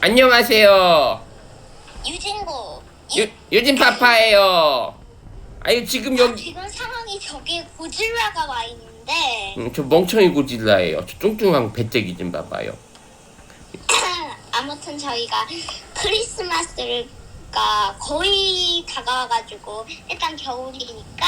안녕하세요. 유진고. 유, 유진 파파예요. 아유 지금 아, 여기 지금 상황이 저기에 고질라가 와 있는데 음, 저 멍청이 고질라예요. 저 뚱뚱한 배때기 좀 봐봐요. 아무튼 저희가 크리스마스가 거의 다가와가지고 일단 겨울이니까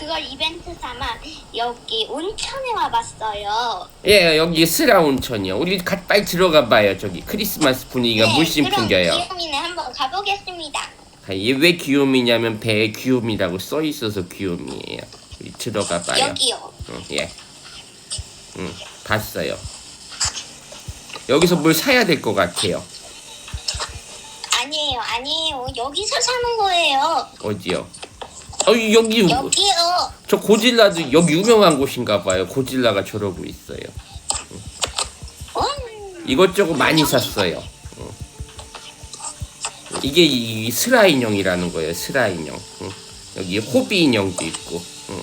그걸 이벤트 삼아 여기 온천에 와봤어요. 예, 여기 스라 온천이요. 우리 빨리 들어가 봐요. 저기 크리스마스 분위기가 물씬 네, 그럼 풍겨요. 귀요미네 한번 가보겠습니다. 아, 얘왜 귀요미냐면 배에 귀요미라고 써 있어서 귀요미예요. 우리 들어가 봐요. 여기요. 응, 예. 응, 봤어요. 여기서 뭘 사야 될 것 같아요. 아니에요, 아니에요. 여기서 사는 거예요. 어디요? 어, 여기 여기요. 저 고질라도 여기 유명한 곳인가 봐요. 고질라가 저러고 있어요. 음. 이것저것 많이 샀어요. 응. 이게 이 스라 인형이라는 거예요. 스라 인형. 응. 여기 호비 인형도 있고, 응.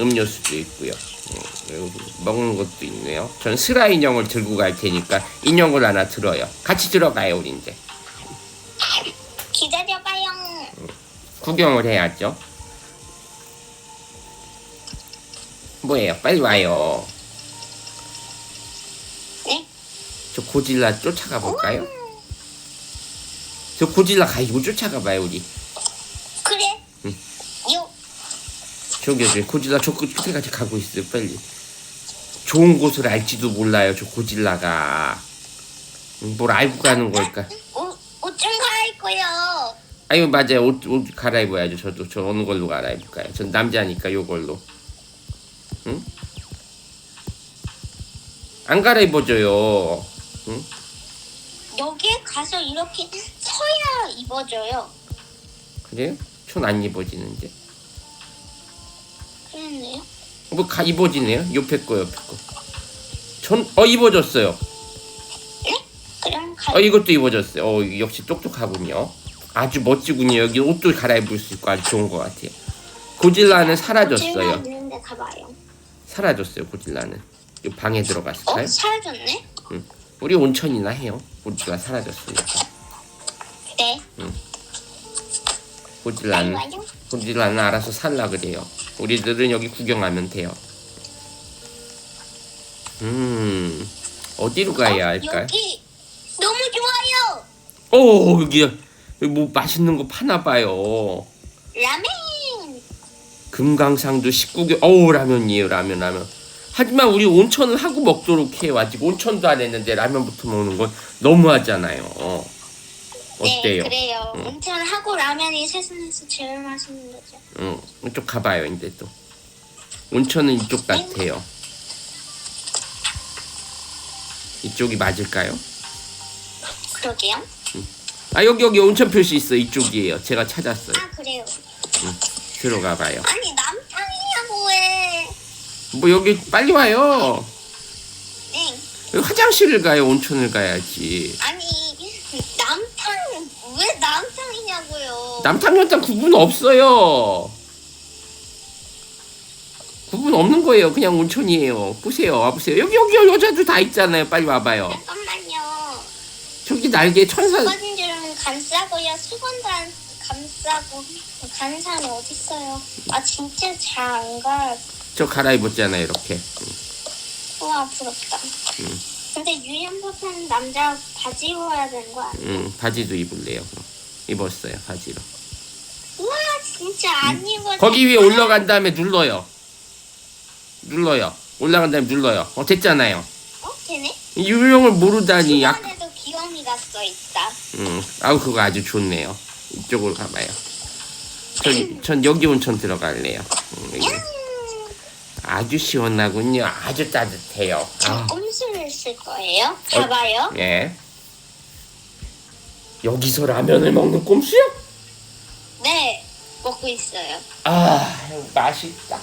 음료수도 있고요. 응. 먹는 것도 있네요. 전 스라 인형을 들고 갈 테니까 인형을 하나 들어요. 같이 들어가요, 우리 이제. 기다려봐요. 구경을 해야죠. 뭐예요? 빨리 와요. 네? 저 고질라 쫓아가 볼까요? 저 고질라 가지고 쫓아가 봐요 우리. 그래. 응. 요. 저기 저 고질라 저 끝- 끝에까지 가고 있어요 빨리. 좋은 곳을 알지도 몰라요 저 고질라가. 음, 뭘 알고 가는 걸까? 옷, 옷좀 갈아입고요. 아유 맞아요 옷, 옷 갈아입어야죠 저도 저 어느 걸로 갈아입을까요? 전 남자니까 요걸로. 응? 안 갈아입어줘요. 여기에 가서 이렇게 서야 입어줘요. 그래요? 전 안 입어지는데. 그랬네요. 뭐 가 입어지네요. 옆에 거 옆에 거. 전어 입어졌어요. 그럼 가. 어 이것도 입어졌어요. 어 역시 똑똑하군요. 아주 멋지군요. 여기 옷도 갈아입을 수 있고 아주 좋은 것 같아요. 고질라는 사라졌어요. 있는데 가봐요. 사라졌어요. 고질라는. 이 방에 들어갔을까요? 어 사라졌네. 우리 온천이나 해요. 고질라 사라졌으니까. 네. 고질라는 빨리 와요. 고질라는 알아서 살라 그래요. 우리들은 여기 구경하면 돼요. 음 어디로 가야 할까요? 여기 너무 좋아요. 오 여기 여기 뭐 맛있는 거 파나 봐요. 라멘. 금강산도 19개 어우 라면이에요 라면 라면. 하지만 우리 온천을 하고 먹도록 해요. 아직 온천도 안 했는데 라면부터 먹는 건 너무하잖아요. 어때요? 네 그래요. 응. 온천하고 라면이 세상에서 제일 맛있는 거죠. 응, 이쪽 가봐요 이제 또. 온천은 이쪽 같아요. 이쪽이 맞을까요? 그러게요. 아 여기 여기 온천 표시 있어 이쪽이에요. 제가 찾았어요. 아 그래요. 들어가 봐요. 아니 남탕이냐고 왜? 뭐 여기 빨리 와요. 네. 여기 화장실을 가요. 온천을 가야지. 아니 남탕 왜 남탕이냐고요? 남탕 여탕 구분 없어요. 구분 없는 거예요. 그냥 온천이에요. 보세요. 와보세요. 여기 여기 여자도 다 있잖아요. 빨리 와봐요. 잠깐만요. 저기 날개 천사. 줄은 감싸고요. 수건도 안 감싸고 가는 사람이 어딨어요? 아 진짜 잘 안 가. 저 갈아입었잖아요. 이렇게. 우와 부럽다. 음. 근데 유연법한 남자 바지 입어야 되는 거 아니야? 음, 바지도 입을래요. 입었어요. 바지로. 우와 진짜 안 입어. 음. 거기 위에 올라간 다음에 눌러요. 눌러요. 올라간 다음에 눌러요. 어 됐잖아요. 어 되네? 이 유형을 모르다니 약. 귀요미가 써 있다. 음, 아우 그거 아주 좋네요. 이쪽으로 가봐요. 전, 전 여기 온천 들어갈래요. 음, 여기. 음, 아주 시원하군요. 아주 따뜻해요. 아, 꼼수를 쓸 거예요. 봐봐요. 예. 여기서 라면을 먹는 꼼수요? 네 먹고 있어요. 아, 맛있다.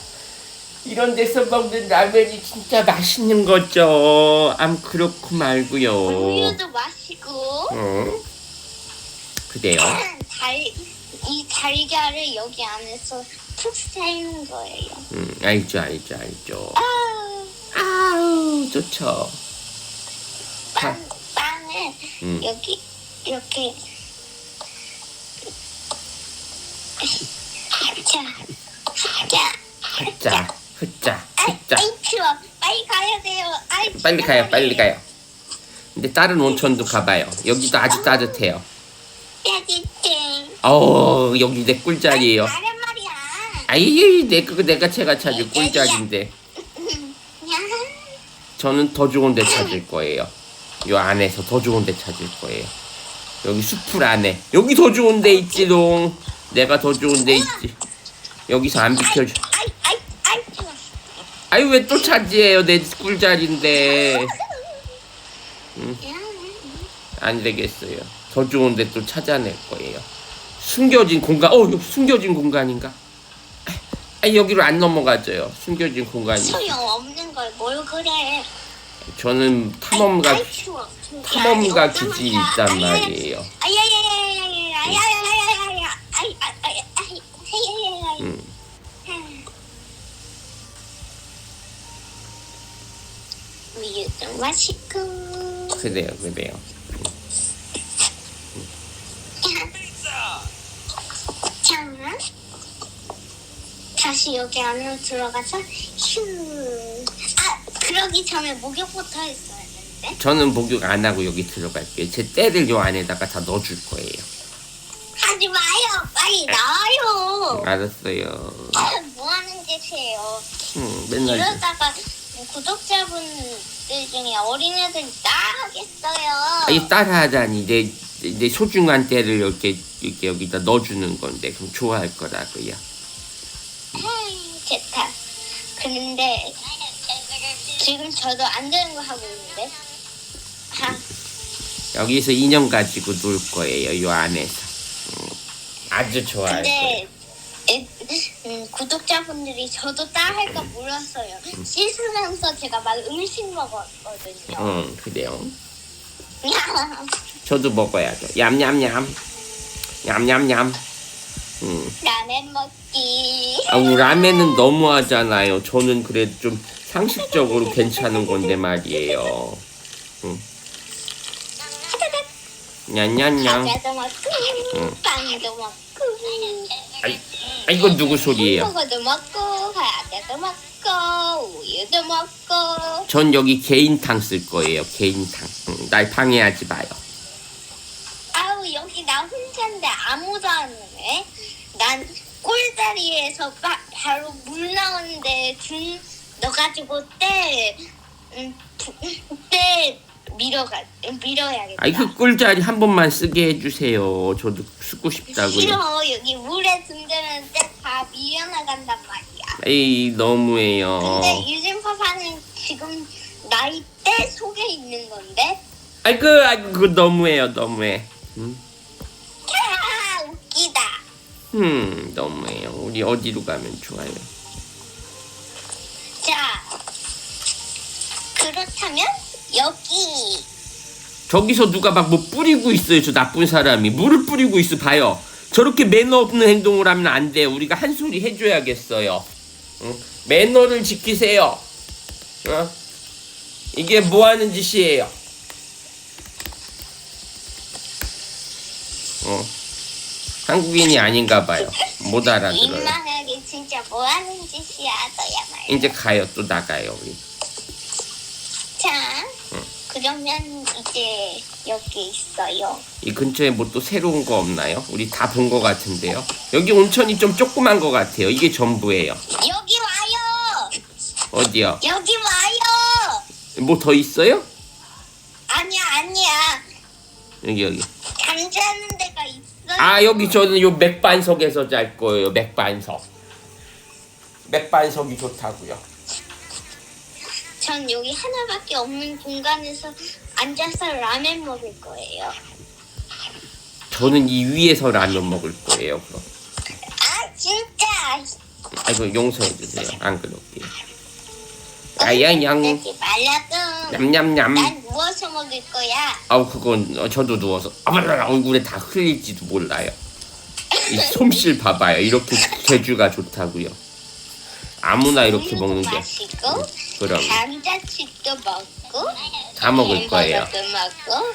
이런 데서 먹는 라면이 진짜 맛있는 거죠. 암 그렇고 말고요. 우유도 마시고 어? 그래요. 달, 이 달걀을 여기 안에서 푹 삶는 거예요. 음, 알죠, 알죠, 알죠. 아, 아우, 좋죠. 빵 음. 여기 이렇게 자, 자, 흑자, 아이, 흑자. 아이 추워. 빨리 가야 돼요. 아이, 빨리 가요, 빨리 가요. 근데 다른 온천도 가봐요. 여기도 아주 따뜻해요. 야지땡. 어, 여기 내 꿀자리예요. 다른 말이야. 아이, 내 그거 내가 제가 찾을 꿀자리인데. 야, 저는 더 좋은 데 찾을 거예요. 요 안에서 더 좋은 데 찾을 거예요. 여기 숲풀 안에. 여기 더 좋은 데 있지롱. 내가 더 좋은 데 있지. 여기서 안 비켜줘. 아이, 아이, 아이. 아유, 왜 또 차지해요? 내 꿀자리인데. 야, 안 되겠어요. 더 좋은 데 또 찾아낼 거예요. 숨겨진 공간, 어, 숨겨진 공간인가? 아, 여기로 안 넘어가져요. 숨겨진 공간이. 소용 없는 걸 뭘 그래? 저는 탐험가, 아이, 아이, 추워. 탐험가 아이, 기질이 아이, 있단 아이, 말이에요. 아야야야 맛있고. 그래요, 그래요. 자, 다시 여기 안으로 들어가서 휴. 아, 그러기 전에 목욕부터 했어야 되는데. 저는 목욕 안 하고 여기 들어갈게요. 제 때를 요 안에다가 다 넣어줄 거예요. 하지 마요. 빨리 나와요. 알았어요. 뭐 하는 짓이에요? 음, 맨날 이러다가 구독자분 들 중에 어린애들이 따라하겠어요. 아이 따라하다니 내, 내 소중한 때를 이렇게 이렇게 여기다 넣어주는 건데 그럼 좋아할 거라고요. 에이, 좋다. 그런데 지금 저도 안 되는 거 하고 있는데. 아, 여기서 인형 가지고 놀 거예요. 요 안에서. 음, 아주 좋아할 거예요. 근데 애, 음, 구독자분들이 저도 따라할까 몰랐어요. 씻으면서 제가 막 음식 먹었거든요. 응, 그래요. 저도 먹어야죠. 얌얌얌. 얌얌얌. 음. 라면 먹기. 아우 라면은 너무하잖아요. 저는 그래도 좀 상식적으로 괜찮은 건데 말이에요. 음. 냠냠냠. 과자도 먹고, 응. 빵도 먹고, 아이, 아 이건 누구 소리예요? 햄버거도 먹고, 과자도 먹고, 우유도 먹고. 전 여기 개인탕 쓸 거예요. 개인탕. 음, 날 방해하지 마요. 아우 여기 나 혼자인데 아무도 안 오네. 난 꿀다리에서 바, 바로 물 나오는데 줄 넣어가지고 때, 음, 부- 때 밀어가 밀어야겠다. 아이 그 꿀자리 한 번만 쓰게 해주세요. 저도 쓰고 싶다고요. 싫어 여기 물에 든다는 때다 밀려나간단 말이야. 에이 너무해요. 근데 유진 파파는 지금 나이 때 속에 있는 건데. 아이 그 아이 그 너무해요. 너무해. 음, 아 웃기다. 음 너무해요. 우리 어디로 가면 좋아요? 자 그렇다면 여기 저기서 누가 막 뭐 뿌리고 있어요. 저 나쁜 사람이 물을 뿌리고 있어 봐요. 저렇게 매너 없는 행동을 하면 안 돼요. 우리가 한 소리 해줘야겠어요. 응? 매너를 지키세요. 어? 이게 뭐 하는 짓이에요? 어. 한국인이 아닌가 봐요. 못 알아들어요. 민망하게 진짜 뭐 하는 짓이야 너야 말. 이제 가요. 또 나가요. 우리. 자 그러면 이제 여기 있어요. 이 근처에 뭐 또 새로운 거 없나요? 우리 다 본 거 같은데요. 여기 온천이 좀 조그만 거 같아요. 이게 전부예요. 여기 와요. 어디요? 여기 와요. 뭐 더 있어요? 아니야 아니야. 여기 여기. 잠자는 데가 있어요. 아 여기 저는 요 맥반석에서 잘 거예요. 맥반석. 맥반석이 좋다고요. 전 여기 하나밖에 없는 공간에서 앉아서 라면 먹을 거예요. 저는 이 위에서 라면 먹을 거예요. 그럼. 아 진짜. 아이고 용서해 주세요. 안 그럴게요. 야야양 그러지 말라고. 냠냠냠. 난 누워서 먹을 거야. 아우 그건 어, 저도 누워서 아바라 얼굴에 다 흘릴지도 몰라요. 이 솜씨 봐봐요. 이렇게 재주가 좋다고요. 아무나 이렇게 먹는 게 마시고 그럼 감자칩도 먹고 다 먹을 거예요. 햄버거도 먹고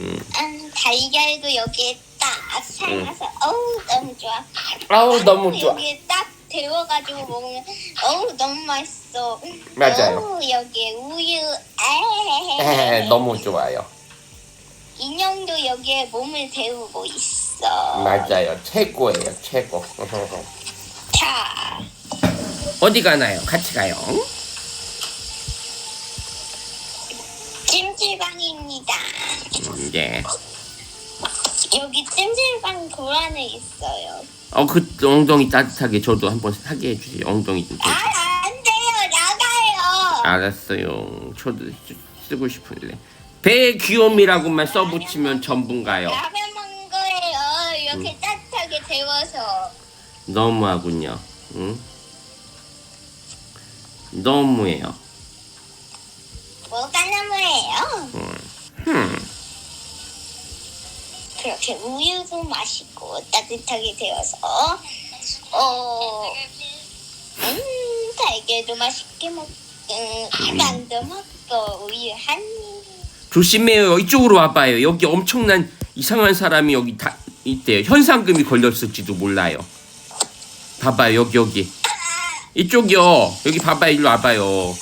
음. 음, 달걀도 여기에 딱 삶아서 어우 너무 좋아. 아우 너무 좋아. 여기에 딱 데워가지고 먹으면 어우 너무 맛있어. 맞아요. 어우, 여기에 우유. 에, 에 너무 좋아요. 인형도 여기에 몸을 데우고 있어. 맞아요. 최고예요. 최고. 자, 어디 가나요? 같이 가요. 찜질방입니다. 음, 네. 여기 찜질방 돌 안에 있어요. 어, 그 엉덩이 따뜻하게 저도 한번 하게 해주세요. 엉덩이 좀. 아, 안 돼요. 나가요. 알았어요. 저도 쓰- 쓰고 싶은데. 배 귀요미라고만 써붙이면 전부인가요? 라면 먹은 거예요. 이렇게 음. 따뜻하게 데워서. 너무하군요. 응? 너무해요. 뭐가? 흠. 그렇게 우유도 마시고 따뜻하게 데워서 어, 음, 달걀도 맛있게 먹, 음, 빵도 먹고 우유 한 입. 조심해요. 이쪽으로 와봐요. 여기 엄청난 이상한 사람이 여기 다 있대요. 현상금이 걸렸을지도 몰라요. 봐봐요. 여기 여기. 이쪽이요. 여기 봐봐요. 일로 와봐요.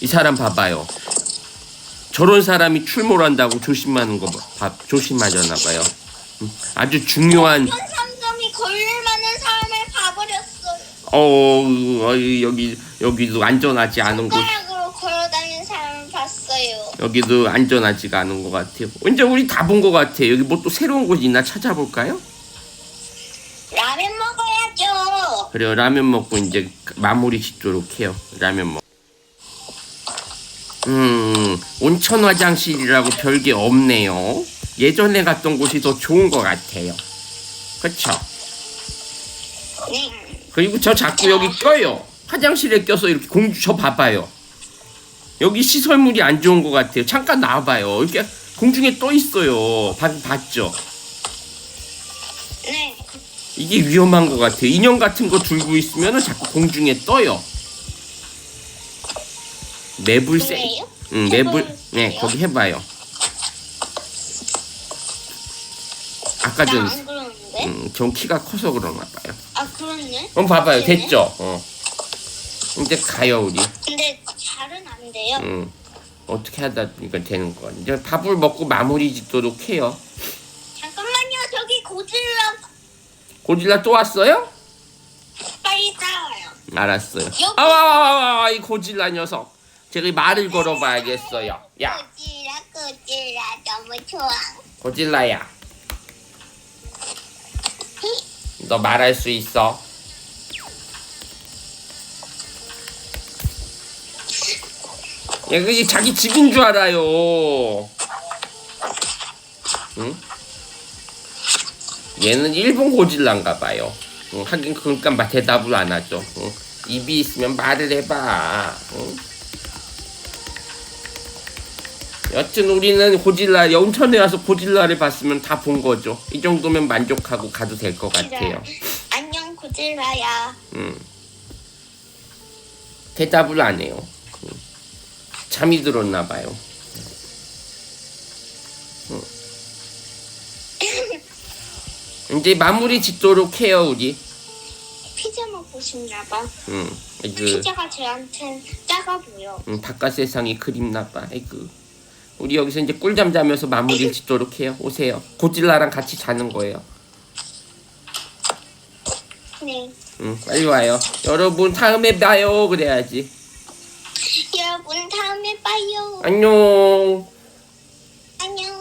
이 사람 봐봐요. 저런 사람이 출몰한다고 조심하는 거 봐, 조심하려나 봐요. 음, 아주 중요한 현상금이 걸릴 만한 사람을 봐버렸어요. 어, 어 여기 여기도 안전하지 않은 곳 손가락으로 걸어다니는 사람을 봤어요. 여기도 안전하지가 않은 것 같아요. 이제 우리 다 본 것 같아요. 여기 뭐 또 새로운 곳 있나 찾아볼까요? 라면 먹어야죠. 그래요. 라면 먹고 이제 마무리 짓도록 해요. 라면 먹. 음, 온천 화장실이라고 별게 없네요. 예전에 갔던 곳이 더 좋은 것 같아요. 그쵸? 네. 그리고 저 자꾸 여기 껴요. 화장실에 껴서 이렇게 공주 저 봐봐요. 여기 시설물이 안 좋은 것 같아요. 잠깐 나와봐요. 이렇게 공중에 떠 있어요. 봤, 봤죠? 네. 이게 위험한 것 같아요. 인형 같은 거 들고 있으면 자꾸 공중에 떠요. 그래요? 응, 매불. 네, 거기 해봐요. 아까 전, 나안 그러는데? 음, 전 키가 커서 그러나 봐요. 아 그렇네. 그럼 봐봐요. 그러네. 됐죠? 어. 이제 가요, 우리. 근데 잘은 안 돼요. 응. 어떻게 하다 보니까 되는 거. 이제 밥을 먹고 마무리 짓도록 해요. 잠깐만요. 저기 고질라 고질라 또 왔어요? 빨리 따와요. 알았어요. 여기. 아와와와 이 고질라 녀석. 제가 말을 걸어봐야겠어요. 야, 고질라 고질라 너무 좋아. 고질라야. 너 말할 수 있어? 야, 그게 자기 집인 줄 알아요. 응? 얘는 일본 고질라인가 봐요. 응, 하긴 그러니까 막 대답을 안 하죠. 응? 입이 있으면 말을 해봐. 응? 여튼 우리는 고질라 영천에 와서 고질라를 봤으면 다 본 거죠. 이 정도면 만족하고 가도 될 것 같아요. 안녕 고질라야. 음. 대답을 안 해요. 음. 잠이 들었나 봐요. 음. 이제 마무리 짓도록 해요 우리. 피자 먹고 싶나 봐. 음. 그 피자가 저한텐 작아 보여. 음, 바깥 세상이 그립나 봐. 아이고. 우리 여기서 이제 꿀잠 자면서 마무리 짓도록 해요. 오세요. 고질라랑 같이 자는 거예요. 네. 음, 빨리 와요. 여러분 다음에 봐요. 그래야지. 여러분 다음에 봐요. 안녕.